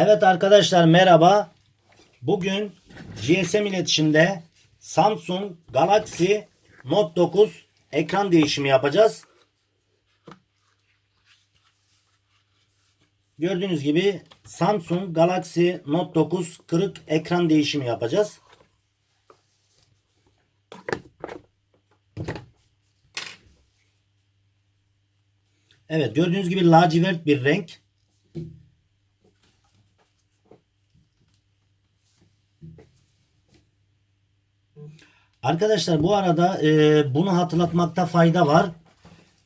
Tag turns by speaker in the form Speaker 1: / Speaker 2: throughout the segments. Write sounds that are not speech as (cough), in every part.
Speaker 1: Evet arkadaşlar merhaba. Bugün GSM iletişimde Samsung Galaxy Note 9 ekran değişimi yapacağız. Gördüğünüz gibi Samsung Galaxy Note 9 kırık ekran değişimi yapacağız. Evet gördüğünüz gibi lacivert bir renk. Arkadaşlar bu arada e, bunu hatırlatmakta fayda var.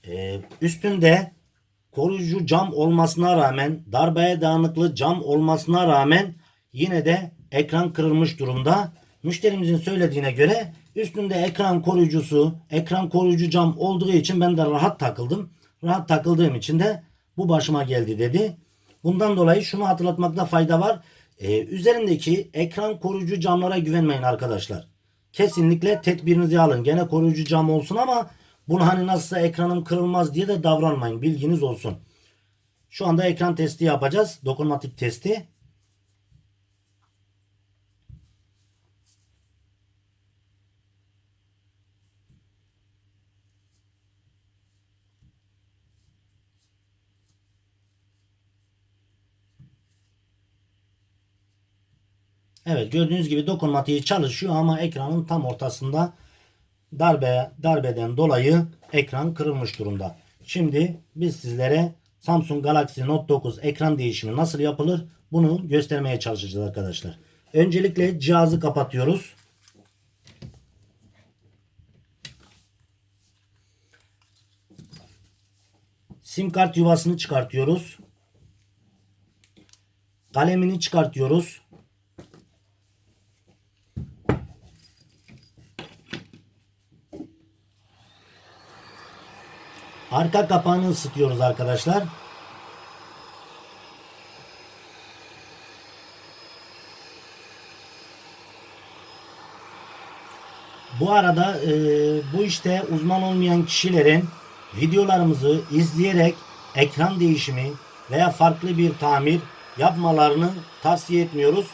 Speaker 1: E, üstünde koruyucu cam olmasına rağmen darbeye dayanıklı cam olmasına rağmen yine de ekran kırılmış durumda. Müşterimizin söylediğine göre üstünde ekran koruyucusu, ekran koruyucu cam olduğu için ben de rahat takıldım. Rahat takıldığım için de bu başıma geldi dedi. Bundan dolayı şunu hatırlatmakta fayda var. Ee, üzerindeki ekran koruyucu camlara güvenmeyin arkadaşlar. Kesinlikle tedbirinizi alın. Gene koruyucu cam olsun ama bunu hani nasılsa ekranım kırılmaz diye de davranmayın. Bilginiz olsun. Şu anda ekran testi yapacağız. Dokunmatik testi. Evet gördüğünüz gibi dokunmatiği çalışıyor ama ekranın tam ortasında darbe darbeden dolayı ekran kırılmış durumda. Şimdi biz sizlere Samsung Galaxy Note 9 ekran değişimi nasıl yapılır bunu göstermeye çalışacağız arkadaşlar. Öncelikle cihazı kapatıyoruz. Sim kart yuvasını çıkartıyoruz. Kalemini çıkartıyoruz. Arka kapağını ısıtıyoruz arkadaşlar. Bu arada e, bu işte uzman olmayan kişilerin videolarımızı izleyerek ekran değişimi veya farklı bir tamir yapmalarını tavsiye etmiyoruz.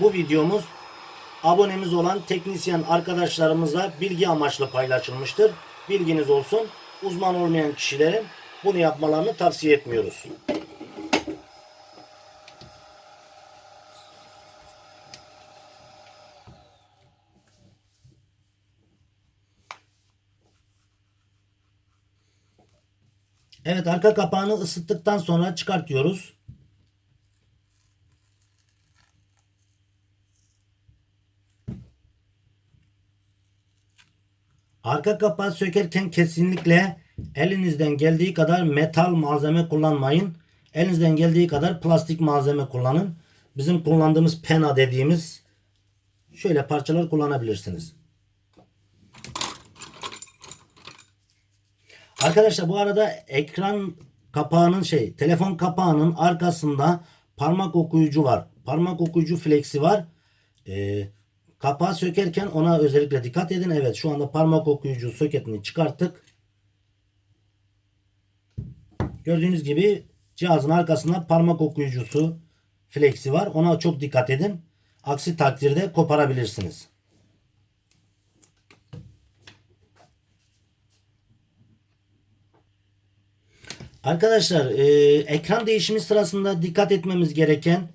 Speaker 1: Bu videomuz abonemiz olan teknisyen arkadaşlarımıza bilgi amaçlı paylaşılmıştır. Bilginiz olsun. Uzman olmayan kişilerin bunu yapmalarını tavsiye etmiyoruz. Evet arka kapağını ısıttıktan sonra çıkartıyoruz. Arka kapağı sökerken kesinlikle elinizden geldiği kadar metal malzeme kullanmayın. Elinizden geldiği kadar plastik malzeme kullanın. Bizim kullandığımız pena dediğimiz şöyle parçalar kullanabilirsiniz. Arkadaşlar bu arada ekran kapağının şey telefon kapağının arkasında parmak okuyucu var. Parmak okuyucu flexi var. Ee, kapağı sökerken ona özellikle dikkat edin. Evet şu anda parmak okuyucu soketini çıkarttık. Gördüğünüz gibi cihazın arkasında parmak okuyucusu flexi var. Ona çok dikkat edin. Aksi takdirde koparabilirsiniz. Arkadaşlar e, ekran değişimi sırasında dikkat etmemiz gereken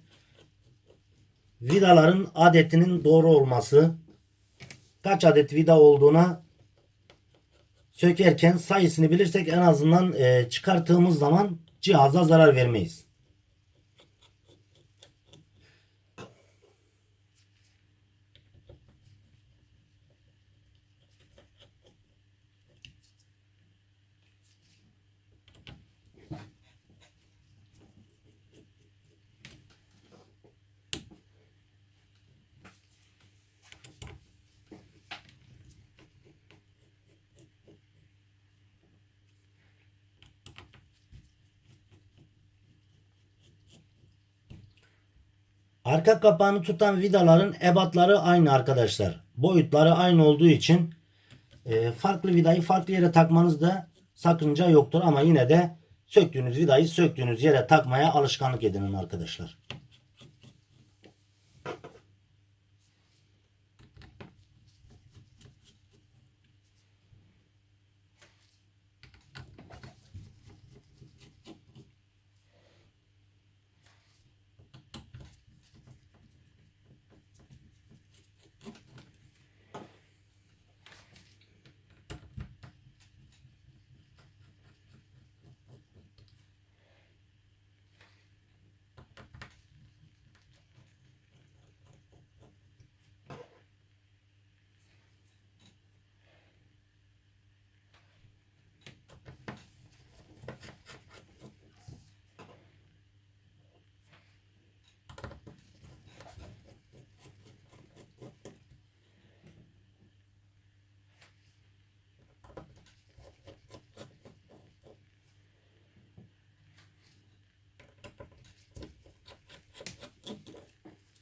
Speaker 1: vidaların adetinin doğru olması. Kaç adet vida olduğuna sökerken sayısını bilirsek en azından e, çıkarttığımız zaman cihaza zarar vermeyiz. Arka kapağını tutan vidaların ebatları aynı arkadaşlar. Boyutları aynı olduğu için e, farklı vidayı farklı yere takmanızda sakınca yoktur. Ama yine de söktüğünüz vidayı söktüğünüz yere takmaya alışkanlık edinin arkadaşlar.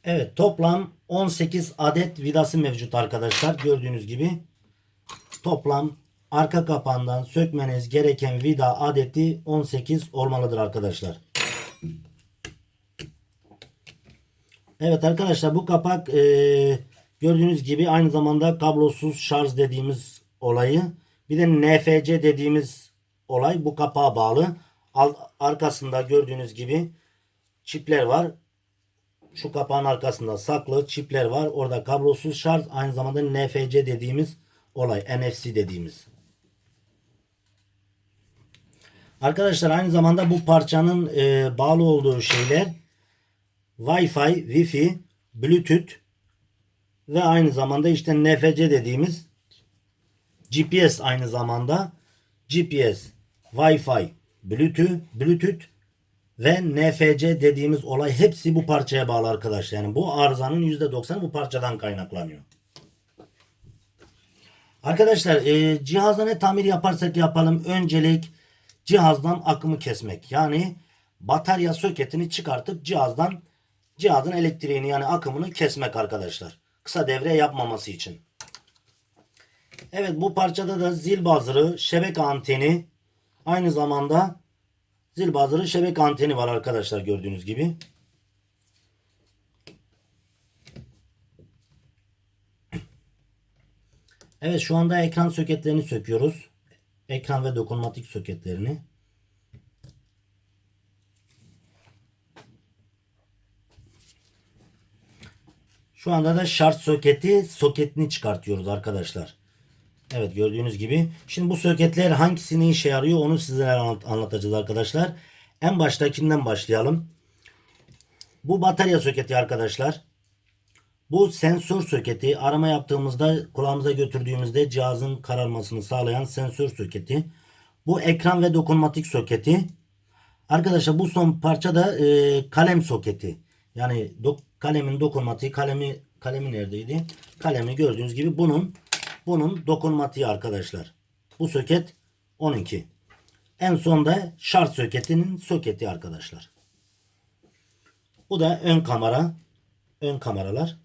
Speaker 1: Evet toplam 18 adet vidası mevcut arkadaşlar. Gördüğünüz gibi toplam arka kapağından sökmeniz gereken vida adeti 18 olmalıdır arkadaşlar. Evet arkadaşlar bu kapak e, gördüğünüz gibi aynı zamanda kablosuz şarj dediğimiz olayı bir de NFC dediğimiz olay bu kapağa bağlı. Al, arkasında gördüğünüz gibi çipler var. Şu kapağın arkasında saklı çipler var. Orada kablosuz şarj aynı zamanda NFC dediğimiz olay. NFC dediğimiz. Arkadaşlar aynı zamanda bu parçanın e, bağlı olduğu şeyler Wi-Fi, Wi-Fi, Bluetooth ve aynı zamanda işte NFC dediğimiz GPS aynı zamanda GPS, Wi-Fi, Bluetooth, Bluetooth ve NFC dediğimiz olay hepsi bu parçaya bağlı arkadaşlar. Yani bu arızanın %90 bu parçadan kaynaklanıyor. Arkadaşlar e, cihazda ne tamir yaparsak yapalım öncelik cihazdan akımı kesmek. Yani batarya soketini çıkartıp cihazdan cihazın elektriğini yani akımını kesmek arkadaşlar. Kısa devre yapmaması için. Evet bu parçada da zil bazırı, şebeke anteni aynı zamanda zil bazırı şebeke anteni var arkadaşlar gördüğünüz gibi. Evet şu anda ekran soketlerini söküyoruz. Ekran ve dokunmatik soketlerini. Şu anda da şarj soketi soketini çıkartıyoruz arkadaşlar. Evet gördüğünüz gibi. Şimdi bu soketler hangisini işe yarıyor onu sizlere anlat- anlatacağız arkadaşlar. En baştakinden başlayalım. Bu batarya soketi arkadaşlar. Bu sensör soketi arama yaptığımızda kulağımıza götürdüğümüzde cihazın kararmasını sağlayan sensör soketi. Bu ekran ve dokunmatik soketi. Arkadaşlar bu son parça da e, kalem soketi. Yani dok- kalemin dokunmatiği kalemi kalemi neredeydi? Kalemi gördüğünüz gibi bunun bunun dokunmatiği arkadaşlar. Bu soket 12. En son da şarj soketinin soketi arkadaşlar. Bu da ön kamera. Ön kameralar.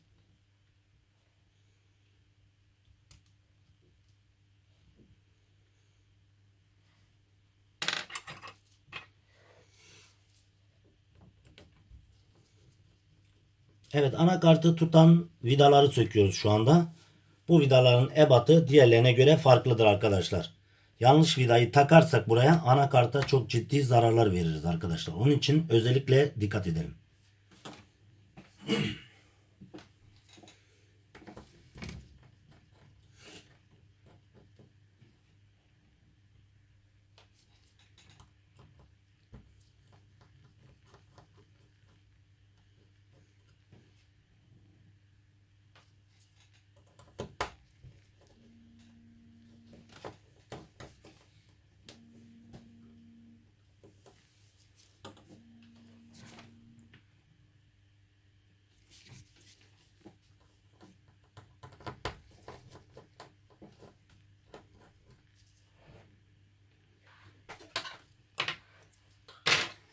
Speaker 1: Evet anakartı tutan vidaları söküyoruz şu anda. Bu vidaların ebatı diğerlerine göre farklıdır arkadaşlar. Yanlış vidayı takarsak buraya anakarta çok ciddi zararlar veririz arkadaşlar. Onun için özellikle dikkat edelim.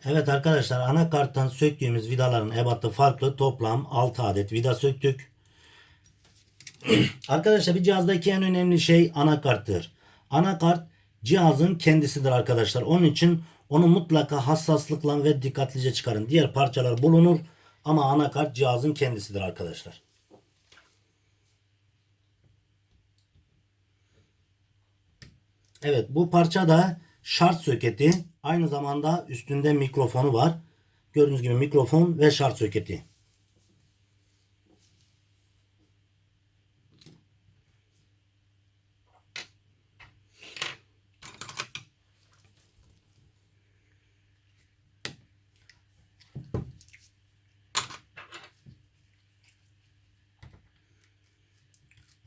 Speaker 1: Evet arkadaşlar anakarttan söktüğümüz vidaların ebatı farklı. Toplam 6 adet vida söktük. (clears throat) arkadaşlar bir cihazdaki en önemli şey anakarttır. Anakart cihazın kendisidir arkadaşlar. Onun için onu mutlaka hassaslıkla ve dikkatlice çıkarın. Diğer parçalar bulunur ama anakart cihazın kendisidir arkadaşlar. Evet bu parça da şarj soketi. Aynı zamanda üstünde mikrofonu var. Gördüğünüz gibi mikrofon ve şarj soketi.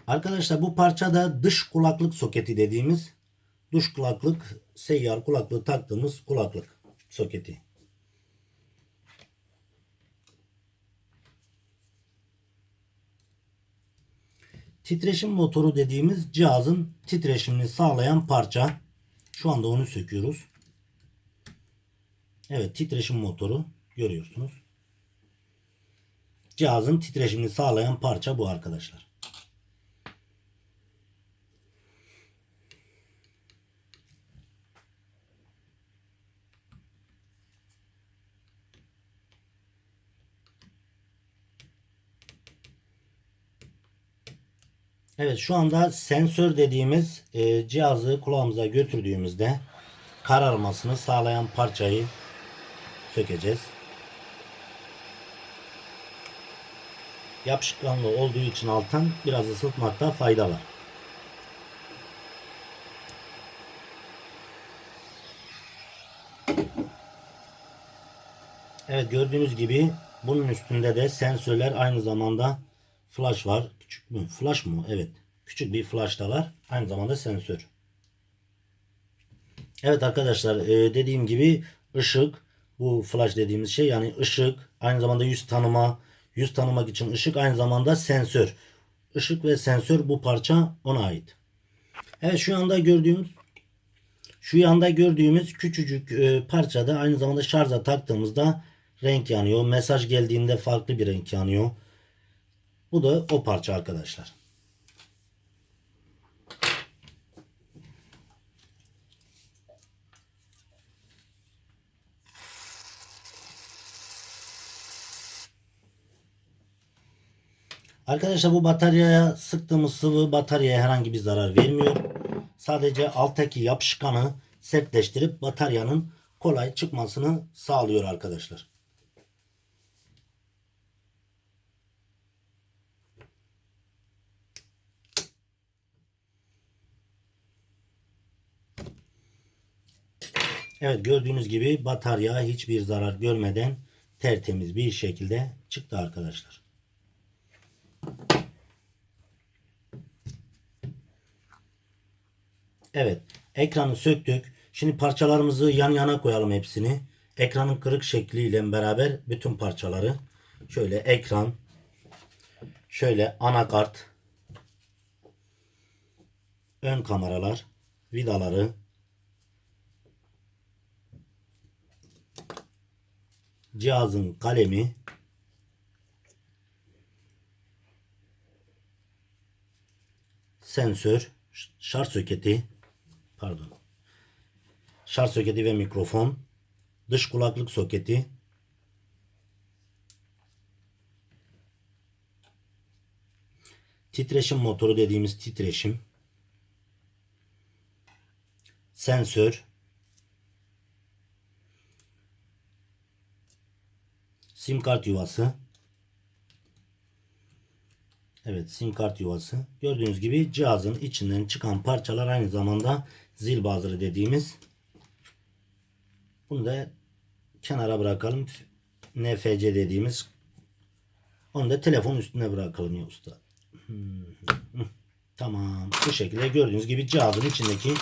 Speaker 1: Arkadaşlar bu parça da dış kulaklık soketi dediğimiz dış kulaklık seyyar kulaklığı taktığımız kulaklık soketi. Titreşim motoru dediğimiz cihazın titreşimini sağlayan parça. Şu anda onu söküyoruz. Evet titreşim motoru görüyorsunuz. cihazın titreşimini sağlayan parça bu arkadaşlar. Evet şu anda sensör dediğimiz e, cihazı kulağımıza götürdüğümüzde kararmasını sağlayan parçayı sökeceğiz. Yapışkanlı olduğu için alttan biraz ısıtmakta fayda var. Evet gördüğünüz gibi bunun üstünde de sensörler aynı zamanda flash var. Küçük mü? Flash mı? Evet. Küçük bir flash da var. Aynı zamanda sensör. Evet arkadaşlar e, dediğim gibi ışık bu flash dediğimiz şey yani ışık aynı zamanda yüz tanıma yüz tanımak için ışık aynı zamanda sensör. Işık ve sensör bu parça ona ait. Evet şu anda gördüğümüz şu yanda gördüğümüz küçücük e, parçada aynı zamanda şarja taktığımızda renk yanıyor. Mesaj geldiğinde farklı bir renk yanıyor. Bu da o parça arkadaşlar. Arkadaşlar bu bataryaya sıktığımız sıvı bataryaya herhangi bir zarar vermiyor. Sadece alttaki yapışkanı sertleştirip bataryanın kolay çıkmasını sağlıyor arkadaşlar. Evet gördüğünüz gibi batarya hiçbir zarar görmeden tertemiz bir şekilde çıktı arkadaşlar. Evet ekranı söktük. Şimdi parçalarımızı yan yana koyalım hepsini. Ekranın kırık şekliyle beraber bütün parçaları şöyle ekran şöyle anakart ön kameralar vidaları cihazın kalemi. Sensör. Şarj soketi. Pardon. Şarj soketi ve mikrofon. Dış kulaklık soketi. Titreşim motoru dediğimiz titreşim. Sensör sim kart yuvası Evet sim kart yuvası. Gördüğünüz gibi cihazın içinden çıkan parçalar aynı zamanda zil bazırı dediğimiz. Bunu da kenara bırakalım. NFC dediğimiz. Onu da telefon üstüne bırakalım ya usta. Hmm. (laughs) Tamam. Bu şekilde gördüğünüz gibi cihazın içindeki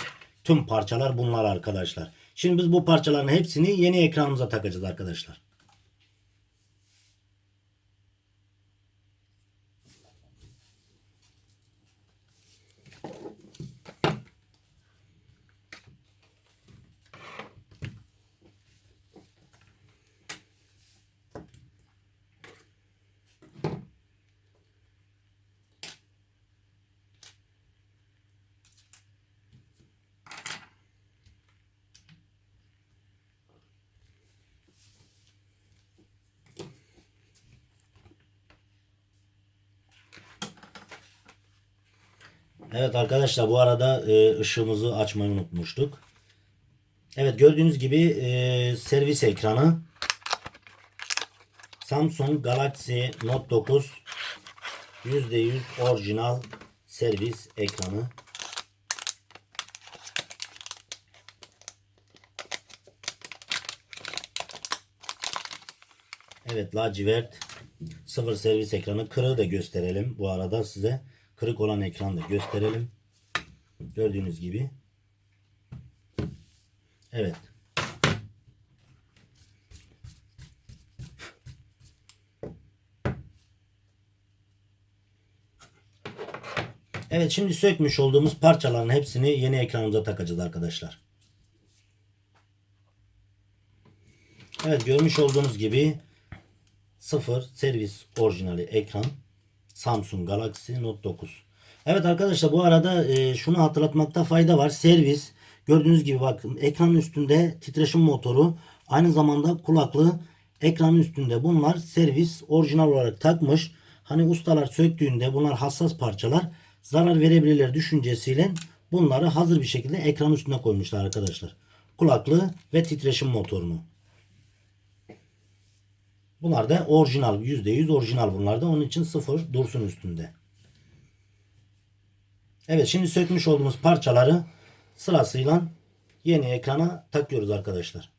Speaker 1: tüm parçalar bunlar arkadaşlar. Şimdi biz bu parçaların hepsini yeni ekranımıza takacağız arkadaşlar. Evet arkadaşlar bu arada e, ışığımızı açmayı unutmuştuk. Evet gördüğünüz gibi e, servis ekranı Samsung Galaxy Note 9 %100 orijinal servis ekranı. Evet lacivert sıfır servis ekranı. Kırığı da gösterelim bu arada size. Kırık olan ekranı da gösterelim. Gördüğünüz gibi. Evet. Evet şimdi sökmüş olduğumuz parçaların hepsini yeni ekranımıza takacağız arkadaşlar. Evet görmüş olduğunuz gibi 0 servis orijinali ekran Samsung Galaxy Note 9. Evet arkadaşlar bu arada e, şunu hatırlatmakta fayda var. Servis gördüğünüz gibi bakın ekranın üstünde titreşim motoru aynı zamanda kulaklığı ekranın üstünde bunlar servis orijinal olarak takmış. Hani ustalar söktüğünde bunlar hassas parçalar zarar verebilirler düşüncesiyle bunları hazır bir şekilde ekran üstüne koymuşlar arkadaşlar. Kulaklığı ve titreşim motorunu. Bunlar da orijinal. %100 orijinal bunlar da. Onun için sıfır dursun üstünde. Evet şimdi sökmüş olduğumuz parçaları sırasıyla yeni ekrana takıyoruz arkadaşlar.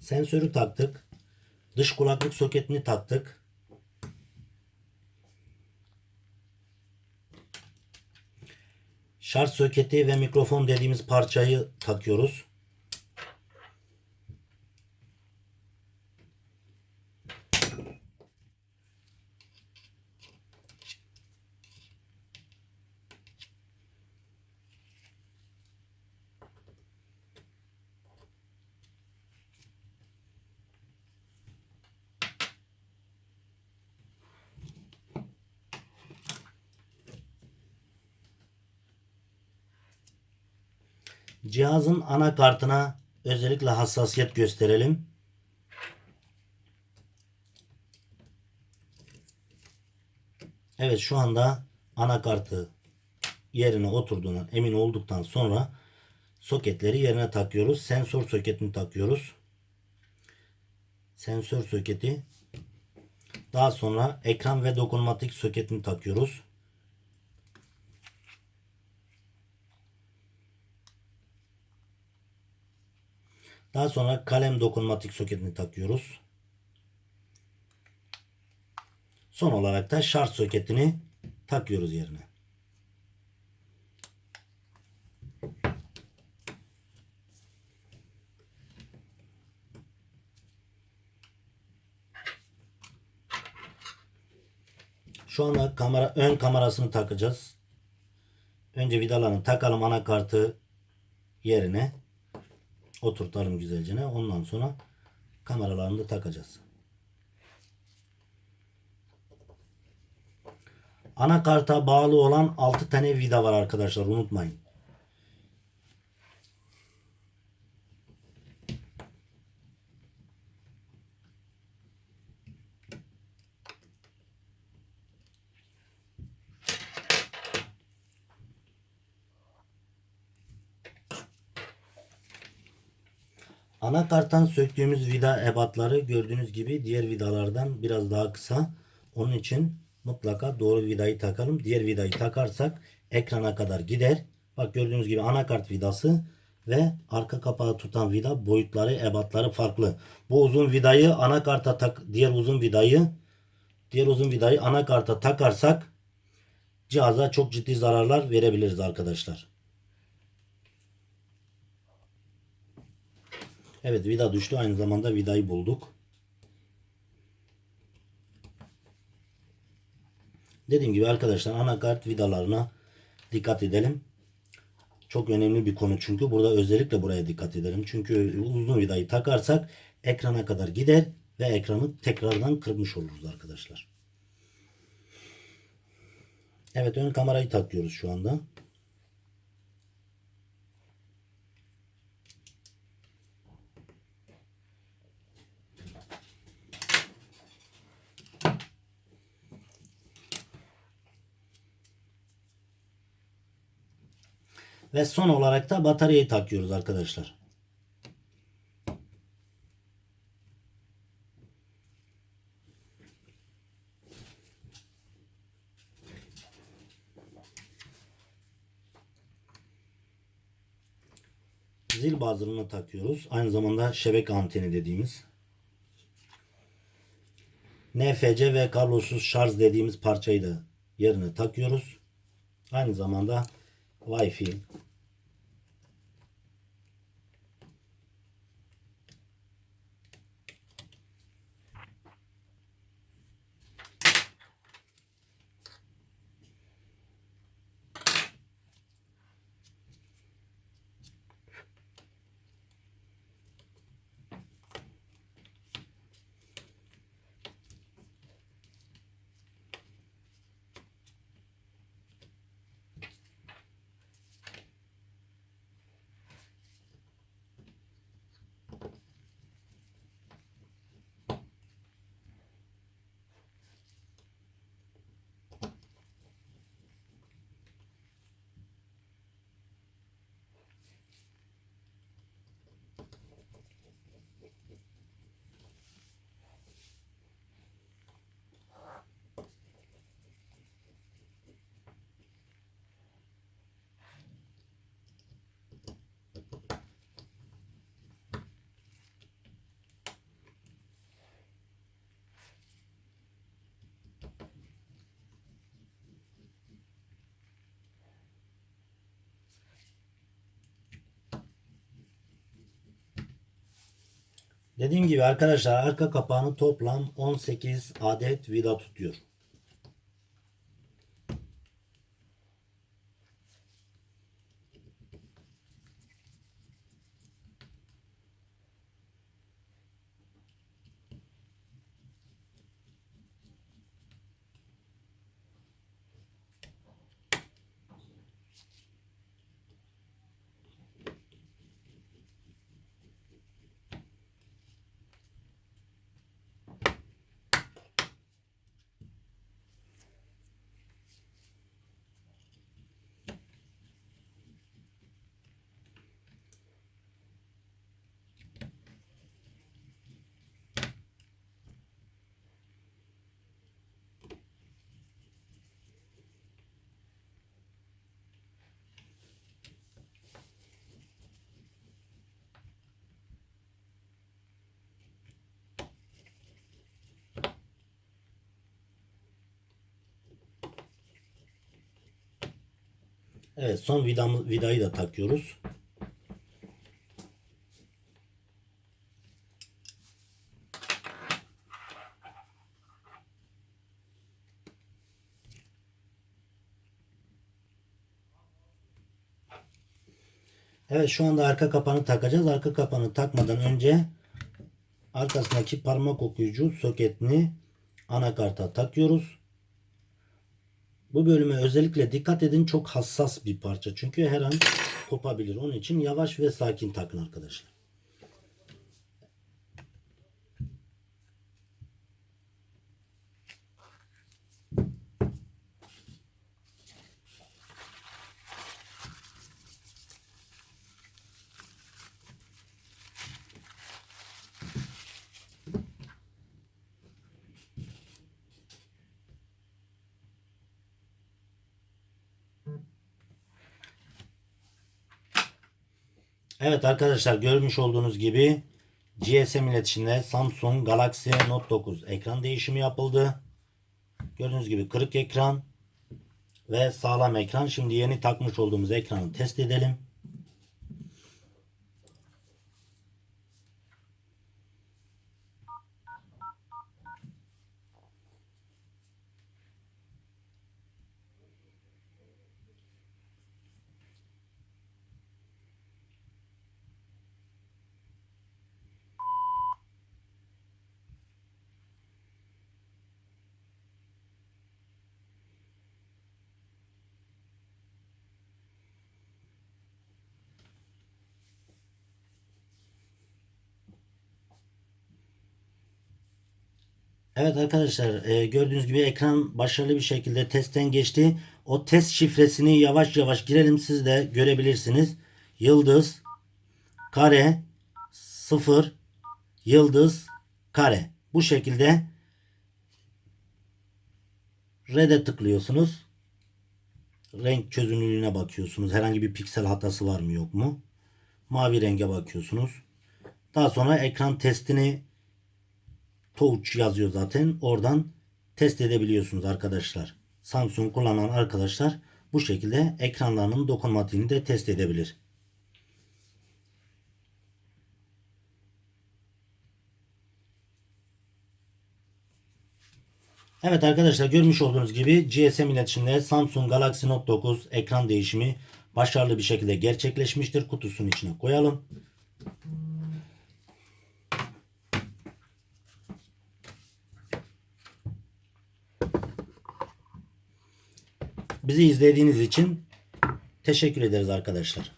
Speaker 1: Sensörü taktık. Dış kulaklık soketini taktık. Şarj soketi ve mikrofon dediğimiz parçayı takıyoruz. Cihazın anakartına özellikle hassasiyet gösterelim. Evet şu anda anakartı yerine oturduğundan emin olduktan sonra soketleri yerine takıyoruz. Sensör soketini takıyoruz. Sensör soketi. Daha sonra ekran ve dokunmatik soketini takıyoruz. Daha sonra kalem dokunmatik soketini takıyoruz. Son olarak da şarj soketini takıyoruz yerine. Şu anda kamera ön kamerasını takacağız. Önce vidalarını takalım anakartı yerine oturtalım güzelce. Ondan sonra kameralarını da takacağız. Anakarta bağlı olan 6 tane vida var arkadaşlar unutmayın. Anakarttan söktüğümüz vida ebatları gördüğünüz gibi diğer vidalardan biraz daha kısa. Onun için mutlaka doğru vidayı takalım. Diğer vidayı takarsak ekrana kadar gider. Bak gördüğünüz gibi anakart vidası ve arka kapağı tutan vida boyutları ebatları farklı. Bu uzun vidayı anakarta tak diğer uzun vidayı diğer uzun vidayı anakarta takarsak cihaza çok ciddi zararlar verebiliriz arkadaşlar. Evet vida düştü. Aynı zamanda vidayı bulduk. Dediğim gibi arkadaşlar anakart vidalarına dikkat edelim. Çok önemli bir konu çünkü burada özellikle buraya dikkat edelim. Çünkü uzun vidayı takarsak ekrana kadar gider ve ekranı tekrardan kırmış oluruz arkadaşlar. Evet ön kamerayı takıyoruz şu anda. Ve son olarak da bataryayı takıyoruz arkadaşlar. Zil bazırını takıyoruz. Aynı zamanda şebeke anteni dediğimiz. NFC ve kablosuz şarj dediğimiz parçayı da yerine takıyoruz. Aynı zamanda Wi-Fi Dediğim gibi arkadaşlar arka kapağını toplam 18 adet vida tutuyor. Evet son vidamı, vidayı da takıyoruz. Evet şu anda arka kapağını takacağız. Arka kapağını takmadan önce arkasındaki parmak okuyucu soketini anakarta takıyoruz. Bu bölüme özellikle dikkat edin çok hassas bir parça. Çünkü her an kopabilir. Onun için yavaş ve sakin takın arkadaşlar. Evet arkadaşlar görmüş olduğunuz gibi GSM iletişimde Samsung Galaxy Note 9 ekran değişimi yapıldı. Gördüğünüz gibi kırık ekran ve sağlam ekran. Şimdi yeni takmış olduğumuz ekranı test edelim. Evet arkadaşlar e, gördüğünüz gibi ekran başarılı bir şekilde testten geçti. O test şifresini yavaş yavaş girelim siz de görebilirsiniz. Yıldız kare 0 yıldız kare. Bu şekilde red'e tıklıyorsunuz. Renk çözünürlüğüne bakıyorsunuz. Herhangi bir piksel hatası var mı yok mu? Mavi renge bakıyorsunuz. Daha sonra ekran testini Touch yazıyor zaten. Oradan test edebiliyorsunuz arkadaşlar. Samsung kullanan arkadaşlar bu şekilde ekranlarının dokunmatiğini de test edebilir. Evet arkadaşlar görmüş olduğunuz gibi GSM iletişimde Samsung Galaxy Note 9 ekran değişimi başarılı bir şekilde gerçekleşmiştir. Kutusunun içine koyalım. Bizi izlediğiniz için teşekkür ederiz arkadaşlar.